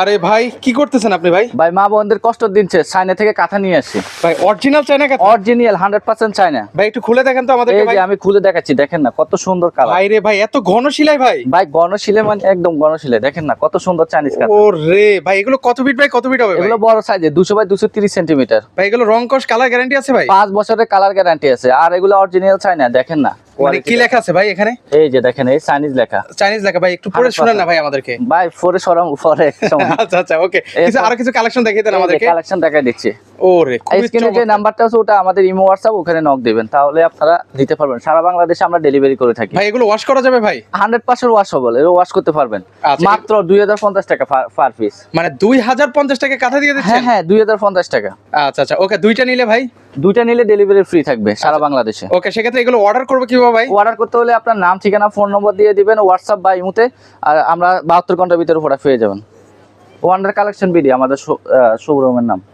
আরে ভাই কি করতেছেন আপনি ভাই? ভাই মা বোনদের কষ্ট দিচ্ছে চায়না থেকে কাঁথা নিয়ে আসছি। ভাই অরিজিনাল চায়না কাঁথা? Original hundred percent China. ভাই একটু খুলে দেখেন তো আমাদেরকে এই যে আমি খুলে দেখাচ্ছি দেখেন না কত সুন্দর কালার। ভাই রে ভাই এত ঘন শিলাই ভাই? ভাই গণশিলে মানে একদম গণশিলে দেখেন না কত সুন্দর চাইনিজ কাঁথা। ও রে ভাই এগুলো কত ফিট বাই কত ফিট হবে ভাই? এগুলো বড় সাইজে দুশো বাই দুশো তিরিশ সেন্টিমিটার ভাই এগুলো রং কস কালার গ্যারান্টি আছে ভাই? পাঁচ বছরের কালার গ্যারান্টি আছে আর এগুলো অরিজিনাল চায়না দেখেন না। মানে কি লেখা। আছে ভাই এখানে? এই যে দেখেন এই চাইনিজ লেখা। চাইনিজ লেখা ভাই একটু পড়ে 100% না ভাই আমাদেরকে। ভাই ফোরে সরম পরে আচ্ছা আচ্ছা ওকে। কিছু আরও কিছু কালেকশন দেখিয়ে দেন আমাদেরকে। কালেকশন দেখাই দিচ্ছি। স্ক্রিনে যে নাম্বারটা আছে ওটা আমাদের ইমো হোয়াটসঅ্যাপ ওখানে নক দিবেন। তাহলে আপনারা দিতে পারবেন। সারা বাংলাদেশে আমরা ডেলিভারি করে থাকি। ভাই এগুলো ওয়াশ করা যাবে ভাই? ওয়াশ হবল ওয়াশ করতে পারবেন। আচ্ছা। মাত্র টাকা পার পিস মানে টাকা কাঁথা দিয়ে হ্যাঁ দিচ্ছেন হ্যাঁ টাকা। আচ্ছা আচ্ছা ওকে দুইটা নিলে ভাই? দুইটা নিলে ডেলিভারি ফ্রি থাকবে সারা। বাংলাদেশে। ওকে সেক্ষেত্রে এগুলো অর্ডার করব কীভাবে ভাই? অর্ডার করতে হলে আপনার নাম ঠিকানা ফোন নম্বর দিয়ে দিবেন হোয়াটসঅ্যাপ বা ইমুতে আর আমরা বাহাত্তর ঘণ্টার ভিতরে প্রোডাক্ট পেয়ে যাবেন। ওয়ান্ডার কালেকশন বিডি আমাদের শোরুমের নাম।